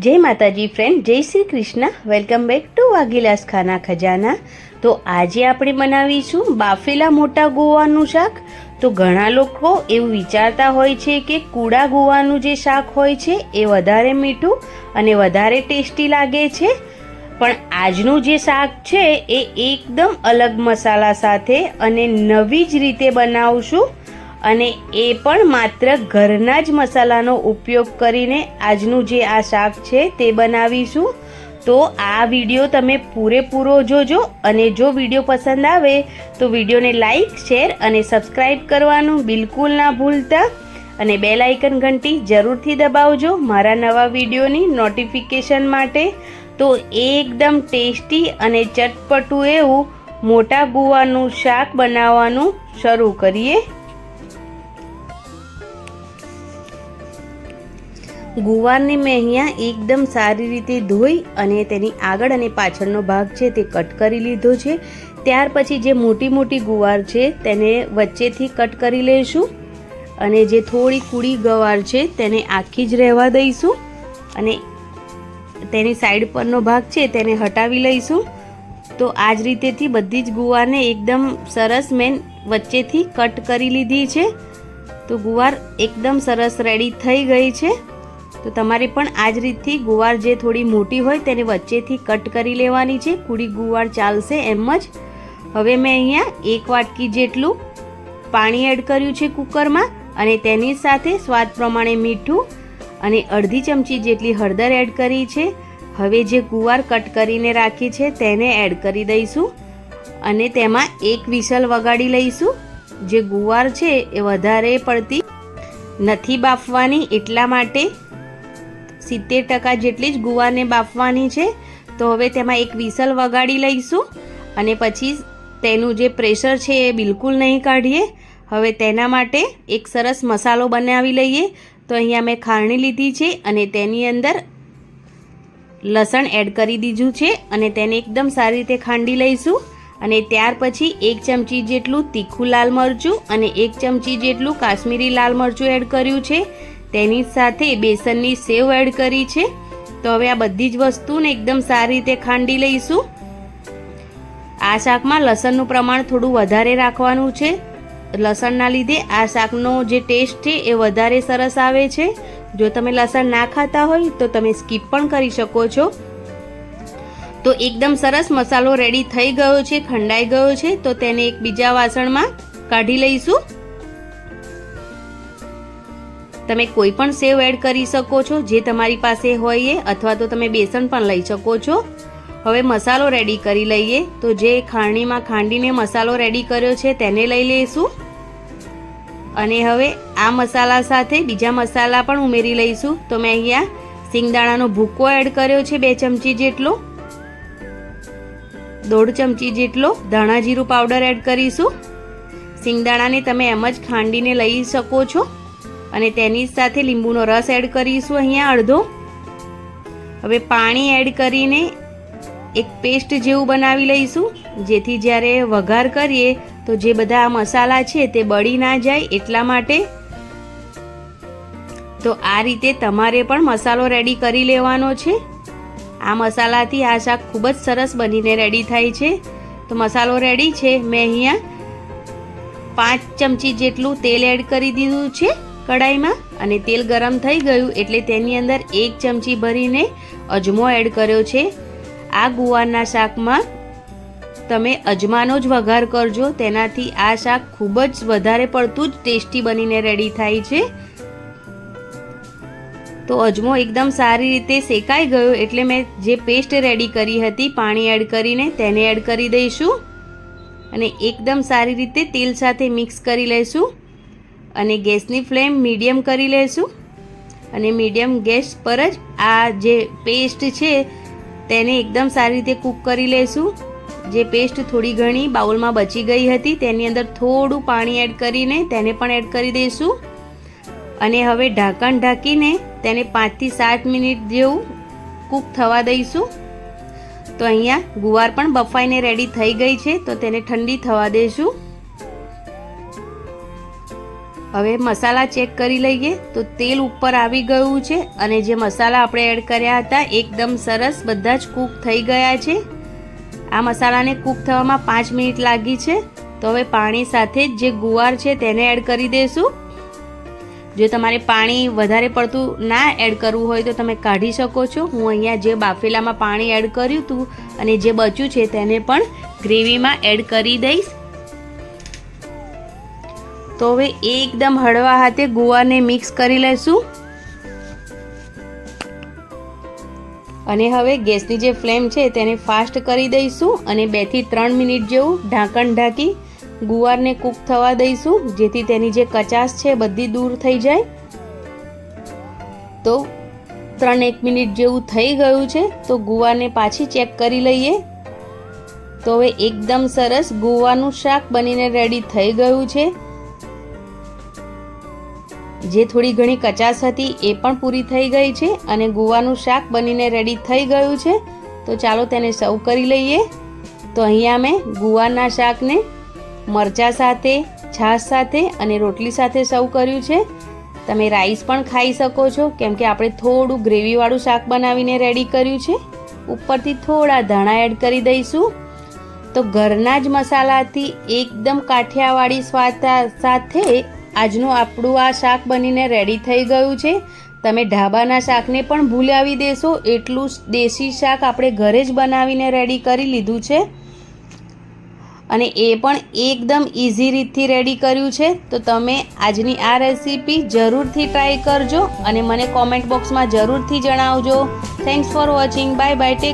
Jai Mataji friend Jai Shri Krishna. Welcome back to વાઘીલાસ Khana ખજાના. તો આજે આપણે બનાવીશું બાફેલા મોટા ગોવાનું શાક. તો ઘણા લોકો એવું વિચારતા હોય છે કે કૂડા ગોવાનું જે શાક હોય છે એ વધારે મીઠું અને વધારે ટેસ્ટી લાગે છે. પણ આજનું જે શાક છે એ એકદમ અલગ મસાલા સાથે અને નવી જ રીતે બનાવશું. અને એ પણ માત્ર ઘરના જ મસાલાનો ઉપયોગ કરીને આજનું જે આ શાક છે તે બનાવીશું. તો આ વીડિયો તમે પૂરેપૂરો જોજો અને જો વીડિયો પસંદ આવે તો વિડીયોને લાઈક, શેર અને સબસ્ક્રાઈબ કરવાનું બિલકુલ ના ભૂલતા. અને બેલ આઇકન ઘંટી જરૂરથી દબાવજો મારા નવા વિડીયોની નોટિફિકેશન માટે. તો એકદમ ટેસ્ટી અને ચટપટું એવું મોટા ગુવાનું શાક બનાવવાનું શરૂ કરીએ. ગુવારને મેં અહીંયા એકદમ સારી રીતે ધોઈ અને તેની આગળ અને પાછળનો ભાગ છે તે કટ કરી લીધો છે. ત્યાર પછી જે મોટી મોટી ગુવાર છે તેને વચ્ચેથી કટ કરી લઈશું અને જે થોડી કૂડી ગવાર છે તેને આખી જ રહેવા દઈશું અને તેની સાઈડ પરનો ભાગ છે તેને હટાવી લઈશું. તો આ જ રીતેથી બધી જ ગુવારને એકદમ સરસ મેં વચ્ચેથી કટ કરી લીધી છે. તો ગુવાર એકદમ સરસ રેડી થઈ ગઈ છે. તો તમારે પણ આ જ રીતથી ગુવાર જે થોડી મોટી હોય તેને વચ્ચેથી કટ કરી લેવાની છે. કુડી ગુવાર ચાલશે એમ જ. હવે મેં અહીંયા એક વાટકી જેટલું પાણી એડ કર્યું છે કુકરમાં અને તેની સાથે સ્વાદ પ્રમાણે મીઠું અને અડધી ચમચી જેટલી હળદર એડ કરી છે. હવે જે ગુવાર કટ કરીને રાખી છે તેને એડ કરી દઈશું અને તેમાં એક વિસલ વગાડી લઈશું. જે ગુવાર છે એ વધારે પડતી નથી બાફવાની એટલા માટે સિત્તેર ટકા જેટલી જ ગુવારને બાફવાની છે. તો હવે તેમાં એક વિસલ વગાડી લઈશું અને પછી તેનું જે પ્રેશર છે એ બિલકુલ નહીં કાઢીએ. હવે તેના માટે એક સરસ મસાલો બનાવી લઈએ. તો અહીંયા મેં ખારણી લીધી છે અને તેની અંદર લસણ એડ કરી દીધું છે અને તેને એકદમ સારી રીતે ખાંડી લઈશું. અને ત્યાર પછી એક ચમચી જેટલું તીખું લાલ મરચું અને એક ચમચી જેટલું કાશ્મીરી લાલ મરચું એડ કર્યું છે. તેની સાથે બેસનની સેવ એડ કરી છે. તો હવે આ બધી જ વસ્તુને એકદમ સારી રીતે ખાંડી લઈશું. આ શાકમાં લસણનું પ્રમાણ થોડું વધારે રાખવાનું છે. લસણના લીધે આ શાકનો જે ટેસ્ટ છે એ વધારે સરસ આવે છે. જો તમે લસણ ના ખાતા હોય તો તમે સ્કીપ પણ કરી શકો છો. તો એકદમ સરસ મસાલો રેડી થઈ ગયો છે, ખંડાઈ ગયો છે. તો તેને એક બીજા વાસણમાં કાઢી લઈશું. તમે કોઈ પણ સેવ એડ કરી શકો છો, જે તમારી પાસે હોય અથવા તો તમે બેસન પણ લઈ શકો છો. હવે મસાલો રેડી કરી લઈએ. તો જે ખાંડીમાં ખાંડીને મસાલો રેડી કર્યો છે, તેને લઈ લઈશું. અને હવે આ મસાલા સાથે બીજા મસાલા પણ ઉમેરી લઈશું. તો મેં અહીંયા સિંગદાણાનો ભૂકો એડ કર્યો છે, બે ચમચી જેટલો. દોઢ ચમચી જેટલો ધાણા જીરું પાવડર એડ કરીશું. સિંગદાણાને તમે એમ જ ખાંડીને લઈ શકો છો. અને તેની સાથે લીંબુનો રસ એડ કરીશું અહીંયા અડધો. હવે પાણી એડ કરીને એક પેસ્ટ જેવું બનાવી લઈશું, જેથી જ્યારે વઘાર કરીએ તો જે બધા મસાલા છે તે બળી ના જાય એટલા માટે. તો આ રીતે તમારે પણ મસાલો રેડી કરી લેવાનો છે. આ મસાલાથી આ શાક ખૂબ જ સરસ બનીને રેડી થાય છે. તો મસાલો રેડી છે. મેં અહીંયા પાંચ ચમચી જેટલું તેલ એડ કરી દીધું છે. કડાઈમાં અને તેલ ગરમ થઈ ગયું એટલે તેની અંદર એક ચમચી ભરીને અજમો એડ કર્યો છે. આ ગુવારના શાકમાં તમે અજમાનો જ વઘાર કરજો. તેનાથી આ શાક ખૂબ જ વધારે પડતું જ ટેસ્ટી બનીને રેડી થાય છે. તો અજમો એકદમ સારી રીતે શેકાઈ ગયો એટલે મેં જે પેસ્ટ રેડી કરી હતી, પાણી એડ કરીને તેને એડ કરી દઈશું. અને એકદમ સારી રીતે તેલ સાથે મિક્સ કરી લઈશું. અને ગેસની ફ્લેમ મીડિયમ કરી લઈશું અને મીડિયમ ગેસ પર જ આ જે પેસ્ટ છે, તેને એકદમ સારી રીતે કૂક કરી લઈશું જે પેસ્ટ થોડી ઘણી બાઉલમાં બચી ગઈ હતી, તેની અંદર થોડું પાણી એડ કરીને તેને પણ એડ કરી દઈશું અને હવે ઢાંકણ ઢાંકીને તેને પાંચથી સાત મિનિટ જેવું કૂક થવા દઈશું. તો અહીંયા ગુવાર પણ બફાઈને રેડી થઈ ગઈ છે, તો તેને ઠંડી થવા દઈશું હવે મસાલા ચેક કરી લઈએ. તો તેલ ઉપર આવી ગયું છે અને જે મસાલા આપણે એડ કર્યા હતા, એકદમ સરસ બધા જ કૂક થઈ ગયા છે. આ મસાલાને કૂક થવામાં પાંચ મિનિટ લાગી છે. તો હવે પાણી સાથે જ ગુવાર છે તેને એડ કરી દઈશું જો તમારે પાણી વધારે પડતું ના એડ કરવું હોય તો તમે કાઢી શકો છો. હું અહીંયા જે બાફેલામાં પાણી એડ કર્યું હતું અને જે બચ્યું છે તેને પણ ગ્રેવીમાં એડ કરી દઈશ. તો હવે એકદમ હળવા હાથે ગુવારને મિક્સ કરી લઈશું અને હવે ગેસની જે ફ્લેમ છે તેને ફાસ્ટ કરી દઈશું અને બેથી ત્રણ મિનિટ જેવું ઢાંકણ ઢાંકી ગુવારને કૂક થવા દઈશું, જેથી તેની જે કચાશ છે બધી દૂર થઈ જાય. તો ત્રણ એક મિનિટ જેવું થઈ ગયું છે, તો ગુવારને પાછી ચેક કરી લઈએ. તો હવે એકદમ સરસ ગુવાનું શાક બનીને રેડી થઈ ગયું છે. જે થોડી ઘણી કચાસ હતી એ પણ પૂરી થઈ ગઈ છે અને ગુવાનું શાક બનીને રેડી થઈ ગયું છે. તો ચાલો તેને સર્વ કરી લઈએ. તો અહીંયા મેં ગુવાના શાકને મરચા સાથે, છાશ સાથે અને રોટલી સાથે સર્વ કર્યું છે. તમે રાઈસ પણ ખાઈ શકો છો, કેમ કે આપણે થોડું ગ્રેવીવાળું શાક બનાવીને રેડી કર્યું છે. ઉપરથી થોડા ધાણા એડ કરી દઈશું. તો ઘરના જ મસાલાથી એકદમ કાઠિયાવાડી સ્વાદ સાથે આજનું આપણું આ શાક બનીને રેડી થઈ ગયું છે. તમે ઢાબાના શાકને પણ ભૂલાવી દેશો. એટલું દેશી શાક આપણે ઘરે જ બનાવીને રેડી કરી લીધું છે. અને એ પણ એકદમ ઇઝી રીતથી રેડી કર્યું છે. તો તમે આજની આ રેસીપી જરૂરથી ટ્રાય કરજો અને મને કોમેન્ટ બોક્સમાં જરૂરથી જણાવજો. Thanks for watching bye bye take